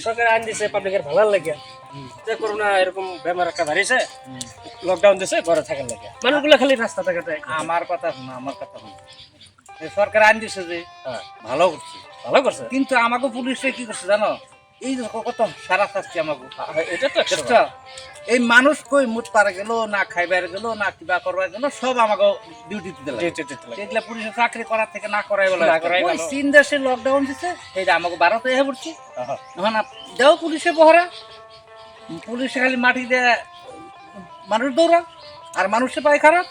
সরকার আইন দিছে পাবলিকের ভালো লাগে যে করোনা এরকম বেমার একটা বাড়িছে লকডাউন দিছে ঘরে থাকার লাগে মানুষগুলো খালি রাস্তা থাকাতে আমার কথা শোনো আমার কথা শোনো। সরকার আইন দিছে যে হ্যাঁ, ভালো করছে। ভালো করছে? কিন্তু আমাকে পুলিশে কি করছে জানো? এই কত সারা শাস্তি আমাকে। এটা তো? এই মানুষ কই মুত পারে গেল না খাইবার গেল না কিবা করবার গেল সব আমাকে ডিউটি দিতে লাগে জি, জি, লাগে। এগুলা পুলিশের চাকরি করার থেকে না করাই বলে। করাই ওই। চীন দেশে লকডাউন দিছে সেইটা আমাকে ভারতে এসে পড়ছি। হ্যাঁ, এখন আপ- দেও পুলিশে পহরা পুলিশে খালি মাটি দিয়ে মানুষ দৌড়া আর মানুষে পায় খারাপ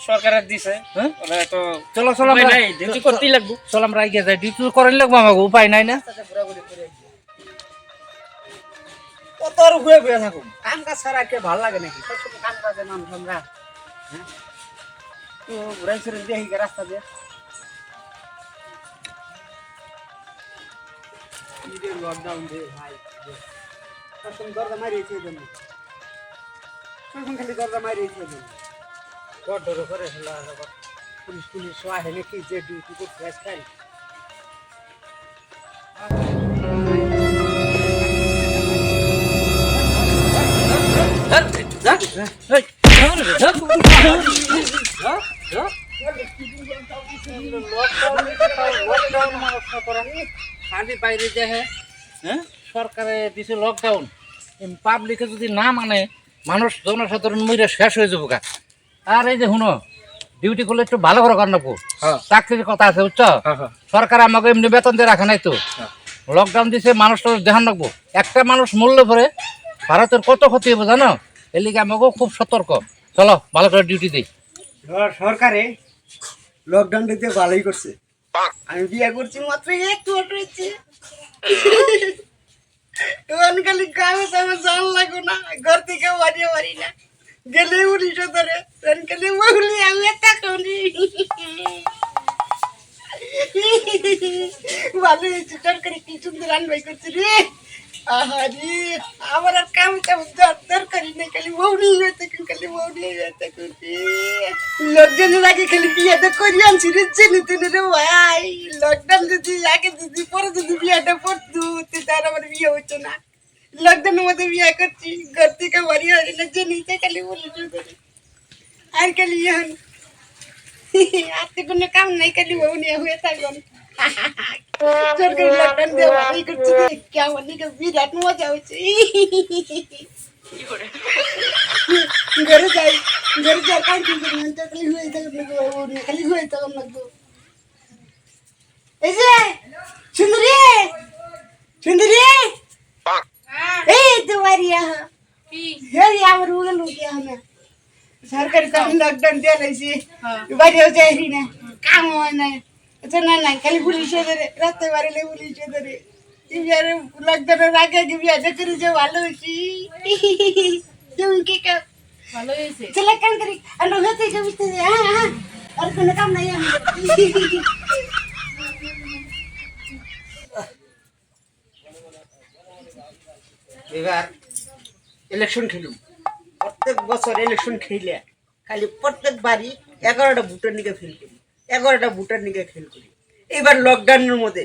সরকারের দিছে। হ্যাঁ? তো চলো চলো আমরা ডিউটি করতেই লাগবো। চলো আমরা যাই। ডিউটি করেন লাগবো আমাকে উপায় নাই না। কত আর ঘুরে ঘুরে থাকুন কাম কাজ ছাড়া কে ভালো লাগে নাকি? সবসময় কাম কাজে মানুষ আমরা। হ্যাঁ? ঘুরাই ফিরে গে রাস্তা দিয়ে। লকডাউন দে ভাই। সবসময় দরজা মারিয়েছে এই জন্য। সবসময় খালি দরজা মারিয়েছে এই জন্য। বড় ডর করে পুলিশ পুলিশ আহে নাকি যে ডিউটি করতে আজকাল। দেখে হ্যাঁ? সরকারে দিছে লকডাউন পাবলিকে যদি না মানে মানুষ জনসাধারণ মরে শেষ হয়ে যাব গা। আর এই যে শুনো ডিউটি করলে একটু ভালো করে কর নেব হ্যাঁ। চাকরির কথা আছে বুঝছ? সরকার আমাকে এমনি বেতন দিয়ে রাখে নাই তো। লকডাউন দিছে মানুষ তো ধ্যান রাখব একটা মানুষ মূল্য পরে ভারতের কত ক্ষতি হবে জানো? এর লিগে আমাকে খুব সতর্ক। চলো ভালো করে ডিউটি দিই। সরকারে লকডাউন দিতে ভালোই করছে। আমি বিয়ে করছি মাত্র একটু হয়েছে তখন খালি গায়ে আমার জান লাগো না, ঘর থেকে বাড়িয়ে পারি না। গেলে উনিশশো ধরে তখন খালি বলি আমি করি ভালো সরকারি কি সুন্দর আনবাই করছে রে। আহারি, আমার আর কাম কাম দরকারি নেই, খালি মৌনি হয়েছে খালি মৌনি হয়েছে করছি লকডাউনের আগে খালি বিয়েটা করি আনছি রে চেনে তেনে রে, ভাই। লকডাউন যদি আগে যদি পরে যদি বিয়েটা পড়তো তার আমার বিয়ে হতো না। লকডাউনের মধ্যে বিয়ে করছি, ঘর থেকে বাড়ি হারি না জেনেছে খালি বলে আর খালি এখন আর তো কোনো কাম নাই, খালি মৌনি হয়ে থাকবেন সরকারি লকডাউন দিয়ে ভালোই করছে কেমন নাকি বিরাট মজা হচ্ছে ঘরে যাই ঘরে যাই কাজ কি করি তো খালি হয়ে থাকুন মৌনি খালি হয়ে থাকুন গো এই যে সুন্দরী সুন্দরী এই তো বাড়িয়া হেই আমার উগে লুকিয়া না সরকারি তো লকডাউন দিয়ে লাইছি বাড়িও যাই না কাম হয় না না না খালি পুলিশে ধরে রাতে বাড়িলে পুলিশে ধরে ইবিয়ারে লকডাউনের আগে আগে বিয়াটা করে যে ভালো হয়েছি? তুমি কি কাম ভালো হয়েছে। চলে কাম করি আর হতে যাবি তো হ্যাঁ হ্যাঁ আর কোনো কাম নাই আমি এবার ইলেকশন খেলুম। প্রত্যেক বছর ইলেকশন খেলে খালি প্রত্যেক বাড়ি এগারোটা ভোটার নিকে ফেল করি এগারোটা ভোটার নিকে ফেল করি। এবার লকডাউনের মধ্যে।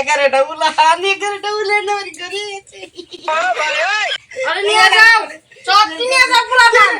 এগারোটা উলা আমি এগারোটা উলে নেওয়ার করে আরে নিয়ে যাও সবটি নিয়ে যাও ফুলাপান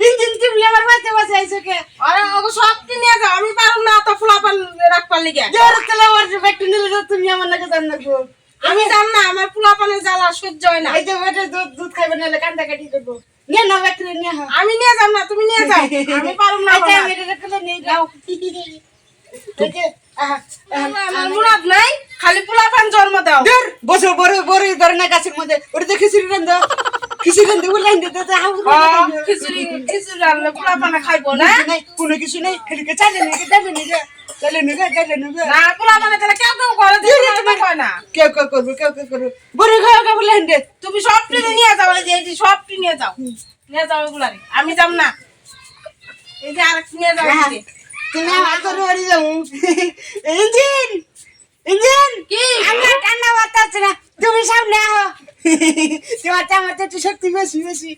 ইঞ্জিন টিপলে আমার বাচ্চা বাচ্চা আইসো কে? আরে ওগো সবটি নিয়ে যাও আমি পারুম না তো জোর তেলে নিলে তুমি আমার নাকি জান না আমি জান না আমার জ্বালা সহ্য হয় না। এই যে বেটা দুধ দুধ খাইবে নাহলে কান্দা কাটি করব। নিয়ে নিয়ে হা আমি নিয়ে যাম না তুমি নিয়ে যাও। আমি পারুম না বাবা। রাখলে নিয়ে যাও। এই যে, আহা, আহা, আমার মুরাদ নাই খালি ফুলাপান জন্ম দাও। ধর, বসো বড় বড় ধরে না গাছের মধ্যে। ওটা তো খিচুড়ি রান্ধ। খিচুড়ি রান্ধে উল্লাইন দিতে তো হাউ আহ, খিচুড়ি খিচুড়ি রান্না ফুলাপানে খাইবো না। কোনো কিছু নাই খালি চালে নাকি যাবে নি নি তাহলে কেউ কেউ করে হয় না। কেউ কেউ করব কেউ কেউ করব। বড় তুমি সবটি নিয়ে যাও। এই যে এই যে সবটি নিয়ে যাও। নিয়ে যাও এগুলারে আমি যাব না। এই যে আরেক নিয়ে যাও এই তুমি আমার করে ইঞ্জিন ইঞ্জিন। কি? আমার না। তুমি সামনে আহো। তোমার চামাতে একটু শক্তি বেশি বেশি।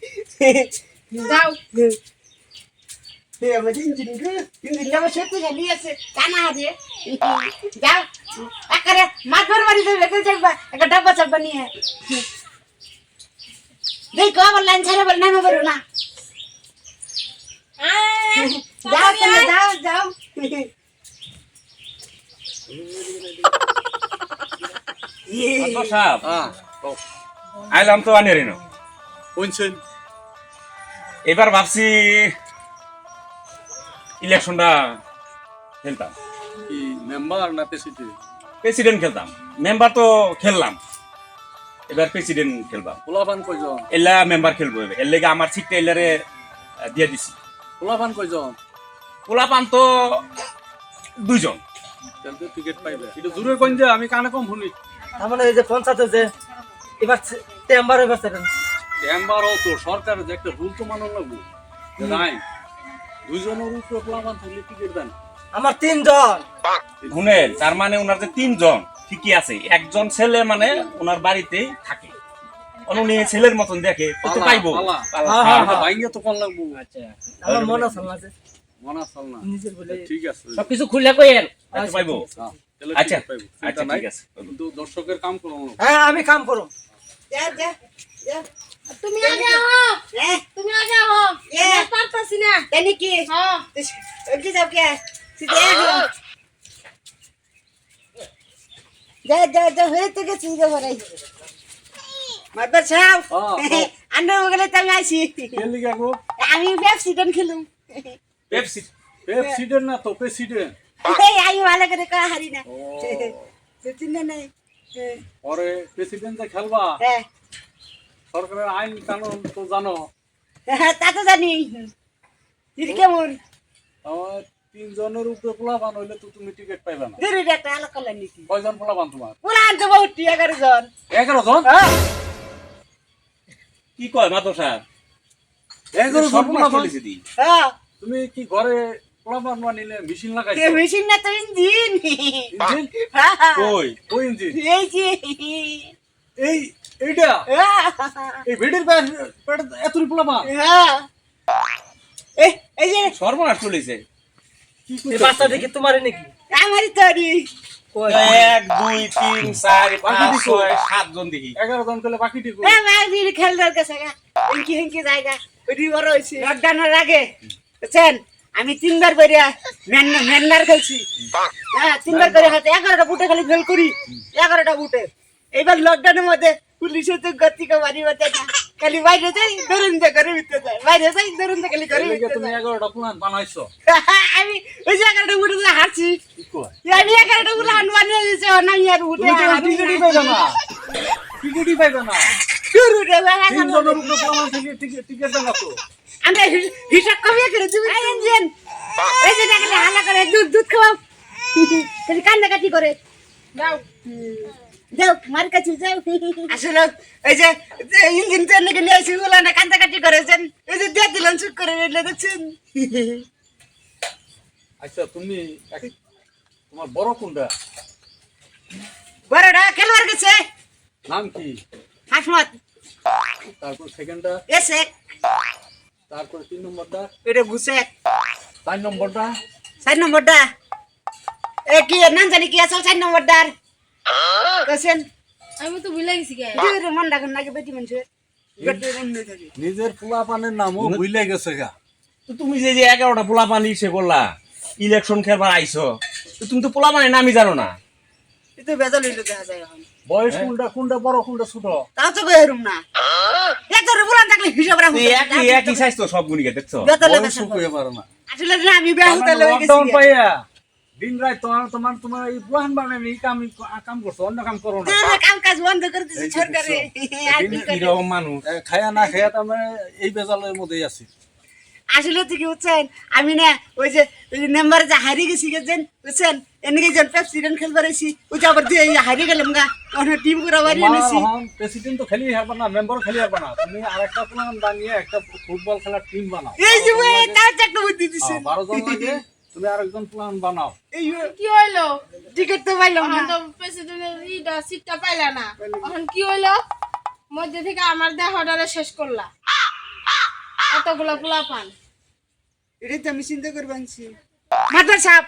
যাও। যাবা একটা ডাব্বা চাব্বা নিয়ে দেখো আবার লাইন ছাড়া বল নামে পারো না যাও তুমি যাও যাও মাস্টার সাহেব আইলাম তো আনিয়ে না এবার ভাবছি ইলেকশনটা খেলতাম। কি মেম্বার না প্রেসিডেন্ট প্রেসিডেন্ট খেলতাম। মেম্বার তো খেললাম। এবার প্রেসিডেন্ট খেলবাম পোলাপান কয়জন? এলা মেম্বার খেলব এবার। এর লেগে আমার সিটটা এলারে দিয়ে দিছি। পোলাপান কয়জন? পোলাপান তো দুইজন। তাহলে টিকিট পাইবে। এটা দূরের কোন যে আমি কানে কম শুনি। তার মানে এই যে পঞ্চায়েতে যে এবার চেম্বার হয়ে গেছে মেম্বার ও তো সরকারের যে একটা রুল তো মানন লাগবো। নাই। দুইজনের উপরে পোলাপান থাকলে টিকিট দেন। আমার তিনজন। শুনেন তার মানে ওনার যে তিনজন ঠিকই আছে। একজন ছেলে মানে ওনার বাড়িতেই থাকে। উনি ছেলের মতন দেখে ও তো পালা, পাইবো। হ্যাঁ, হ্যাঁ, হ্যাঁ। তো কোন লাগবো। আচ্ছা। আমার মনে আছে মনে আসল না। ঠিক আছে। সবকিছু খুলে কইেন আচ্ছা, পাইবো। আচ্ছা, আচ্ছা, ঠিক আছে। দর্শকের কাম করো। হ্যাঁ আমি কাম করো যা যা যা তুমি আগে আহো এ তুমি আগে আহো এ। আমি পারতাছি না জানি কি হ্যাঁ ওকে যাও কে সিধে আসো যা যা যা হয়ে তো গেছি রে ভরাই মাদর সাহেব হ্যাঁ, আন্ডার বগলে তো আমি আইছি কে লিগা গো আমি প্রেসিডেন্ট খেলুম পেপসি প্রেসিডেন্ট না তো প্রেসিডেন্ট এই আমি ভালো করে কয়া হারি না তো চিন্তা নাই পরে প্রেসিডেন্ট খেলবা? হ্যাঁ। সরকারের আইন কানুন তো জানো। হ্যাঁ, তা তো জানি। দিদি কেমন? আমার তিনজনের উপরে পোলাপান হইলে তো তুমি টিকিট পাইবে না। দূরে একটা আলো করলেন নাকি কয়জন পোলাপান তোমার? পুরান তো বহুত এগারো জন। এগারো জন? হ্যাঁ। কি কয় মাতো সাহেব এগারো জন পোলাপান। দি হ্যাঁ। তুমি কি ঘরে পোলাপান বানিলে মেশিন লাগাইছো। এ মেশিন না তো ইঞ্জিন ইঞ্জিন কই? ইঞ্জিন এই যে। এই এইটা? এই ভেড়ির পেট এতরি পোলাপান হ্যাঁ এই এই যে। সর্বনাশ চলেছে কি এই বাচ্চা দেখি তোমারই নাকি? আমারই তৈরি কই? এক দুই তিন চার পাঁচ ছয় সাতজন দেখি। এগারো জন করলে বাকিটি খেলদার কাছে ইনকি হিনকি জায়গা। ওইটি বড় হয়েছে লকডাউনের আগে। বুঝছেন? আমি তিনবার করে মেন্নার খেলছি। হ্যাঁ তিনবার করে হাতে। এগারোটা বুটে খালি ফেল করি। এগারোটা বুটে। এইবার লকডাউনের মধ্যে পুলিশে তো গতি কে বাড়ি বাতে না খালি বাইরে যাই ধরুন যে করে ভিতরে যায়। বাইরে যাই ধরুন যে খালি ভিতরে তুমি। এগারোটা বানাইছো। আমি ওই যে এগারোটা বুটে দিয়ে হারছি। আমি এগারোটা বুটে হান বানিয়ে দিয়েছি না আর উঠে পাইবে না। পাইবে না। শুরু রে ভাই তিনজনের উপরে পোলাপান থেকে টিকিট টিকিট দেন না তো আমরা হিসাব কমিয়ে করে তুমি ইঞ্জিন। এই যে দেখলে হালা করে দুধ দুধ খাওয়াও। খালি কান্নাকাটি করে। যাও। যাও মার কাছে যাও। আসলে এই যে ইঞ্জিন তো নাকি নিয়ে আসি বলে না কান্দাকাটি করেছেন এই যে দিয়ে দিলেন চুপ করে রইলে দেখছেন? আচ্ছা তুমি তোমার বড় কোনটা? বড়টা খেলোয়াড় গেছে। নাম কি? হাসমত। তারপর সেকেন্ডটা এসে তারপর তিন নম্বরটা। এটা ঘুষে চার নম্বরটা। চার নম্বরটা। এ কি এর নাম জানি কি আছে চার নম্বরটার? কেছেন আমি তো ভুলে গেছি গে। মন রাখুন নাকি বেটি মানুষের মনে নিজের পোলাপানের নামও ভুলে গেছে গা। তো তুমি যে যে এগারোটা পোলা পানি সে করলা ইলেকশন খেলবার আইছো তো তুমি তো পোলা পানি নামই জানো না। এই তো বেজাল হইল দেখা যায় এখন। বয়স কোনটা কোনটা বড় কোনটা ছোট? তাও তো বেরুম না। একদম বলান থাকলে হিসাব রাখুন তো একই একই সাইজ তো সব গুনিকে দেখছ? বয়স শুকিয়ে পারে না। আসলে না আমি বেহুতা তার মানে লকডাউন পাইয়া দিন রাত তোমার তোমার তোমার এই প্লান বানানি কাম কাম করছ অন্য কাম করো না। না কাম কাজ বন্ধ করে দিছে সরকারে। আর কি করে? এরকম মানুষ। খায়া না খায়া তার মানে এই বেজালের মধ্যেই আছি। আসলে তো কি বুঝছেন? আমি না ওই যে ওই মেম্বার যে হারিয়ে গেছি গেছেন বুঝছেন? এনেকে যেন প্রেসিডেন্ট খেলবার আইছি ওই যে আবার দিয়ে হারিয়ে গেলাম গা ওখানে টিম করে বাড়ি এনেছি। প্রেসিডেন্ট তো খেলি হারবা না মেম্বার খেলি হারবা না। তুমি আরেকটা প্ল্যান বানিয়ে একটা ফুটবল খেলার টিম বানাও। এই যে ওই তার একটা বুদ্ধি দিছে। হ্যাঁ, বারো জন লাগে তুমি আরেকজন প্ল্যান বানাও। এই কি হইল? টিকিট তো পাইলাম না। তো প্রেসিডেন্টের সিটটা পাইলা না। এখন কি হইল? মধ্যে থেকে আমার দেহটারে শেষ করলা। এতগুলা পোলা পান এটাই তো আমি চিন্তা করে বানছি। মাদার সাহেব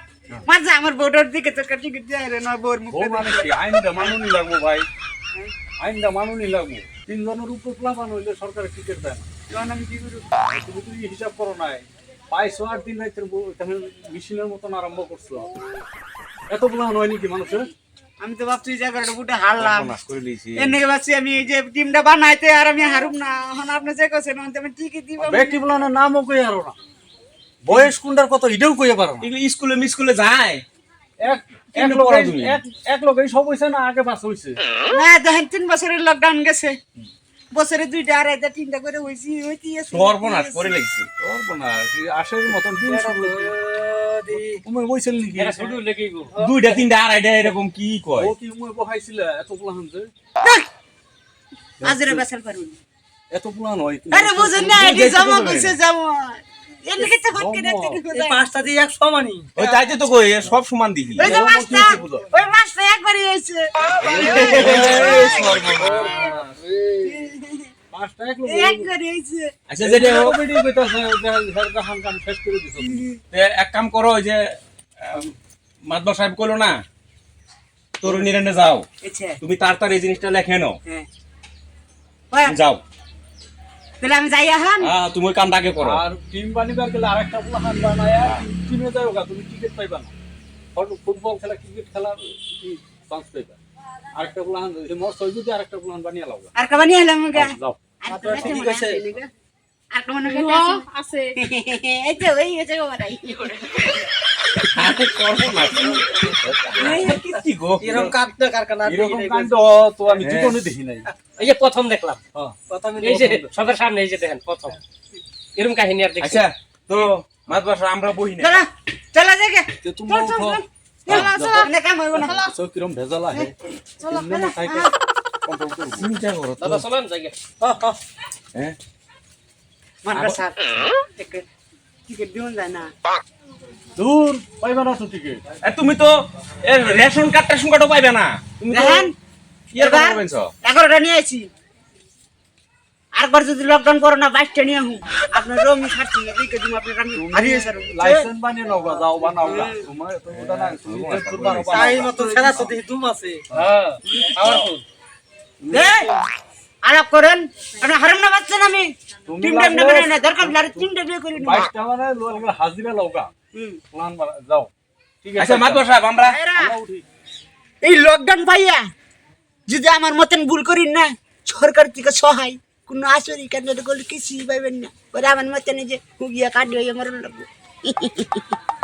মাঝে আমার বউটার দিকে তো টিকিট দেয় রে নয় বউর মুখ বউ মানে কি আইনটা মানুনি লাগবো ভাই। আইনটা মানুনি লাগবো। তিনজনের উপর প্লাবান হইলে সরকার টিকিট দেয় না। তখন আমি কি করব? তুমি হিসাব করো নাই। পাইছো আট দিন রাইতের মেশিনের মতন আরম্ভ করছ। এত প্লান হয় নাকি মানুষের? আমি তো ভাবছি যে এগারোটা ফুটে হারলাম। এর নাকি ভাবছি আমি এই যে টিমটা বানাইতে আর আমি হারুম না। এখন আপনি যে করছেন আমি টিকিট দিব। ব্যক্তি প্লানের নামও কই আরও না। বয়স কোনটার কত এটাও কইয়া পারো না। এগুলো স্কুলে মিস্কুলে যায়। এক লোক সব হইছে না আগে পাস হইছে? না দেখেন তিন বছরের লকডাউন গেছে। বছরে দুইটা আড়াইটা তিনটা করে হয়েছি হইতে সর্বনাশ করে লেগেছি। সর্বনাশ মতন দিন সব তুমি বইছিল নাকি শুধু লেগেই গো দুইটা তিনটা আড়াইটা এরকম কি কয় ও কি মুই বহাইছিল এত প্লান যে আজরে বেসাল পারুন এত প্লান হয় আরে বুঝেন না এটি জমা কইছে জমা এদিকে তো হটকে দেখতে কি পাঁচটা দিয়ে এক সমানই তাইতে তো কই সব সমান দেখি ওই যে ওই মাছটা একবারই হয়েছে পাঁচটা এক লোক একবারই হয়েছে আচ্ছা যেটা হান শেষ করে দিছ এক কাম করো ওই যে মাদবা সাহেব কইলো না তরুণী যাও। আচ্ছা। তুমি তাড়াতাড়ি এই জিনিসটা লেখে নাও। হ্যাঁ। যাও। তাহলে আমি যাই এখন? হ্যাঁ তুমি ওই কামটা আগে করো। আর টিম বানিবার গেলে আরেকটা প্লান বানায়া টিমে যাও তুমি টিকিট পাইবা না। ফুটবল খেলা ক্রিকেট খেলার চান্স পাইবা। আরেকটা প্লান মস্ত হয়ে যদি আরেকটা প্লান বানিয়ে লাও গা। আর কাবানি যাও আর তো ঠিক আছে। আর আছে? এই ওই হয়েছে গো। প্রথম দেখলাম। হ্যাঁ। এই যে সবার সামনে এই যে দেখেন প্রথম। এরকম কাহিনী আর আচ্ছা তো আমরা বহি না। চলো কিরম ভেজাল আহে। কন্ট্রোল করব চিন্তা করো দাদা চলেন যাই হ্যাঁ মানরা টিকিট দিউন যায় না দূর পাইবা না তো টিকিট তুমি তো রেশন কার্ড টেশন কার্ডও পাইবে না। তুমি তো এগারোটা নিয়ে যদি লকডাউন করো না বাইশটা নিয়ে হুম আপনার রমি খাচ্ছি না দিকে তুমি আপনার আমি হারিয়ে স্যার লাইসেন্স বানিয়ে নাও গা যাও বানাও গা তোমার তো ওটা না তুমি যে তোর বানাও। বানাও গা। হ্যাঁ আলাপ করেন। আপনি হারাম না পাচ্ছেন আমি। তিনটা না দরকার হলে আরও তিনটা বিয়ে করে নিব বাইশটা মানে লোক হাজিরা লাও গা। প্লান যাও। ঠিক আছে আচ্ছা মাদবা সাহেব আমরা আমরা এই লকডাউন ভাইয়া যদি আমার মতন ভুল করি না সরকার থেকে সহায়। কোনো আসরি কেন করলে কিছুই পাইবেন না। ওরা আমার মতন যে হুগিয়া কাটি হয়ে মরণ লাগবে।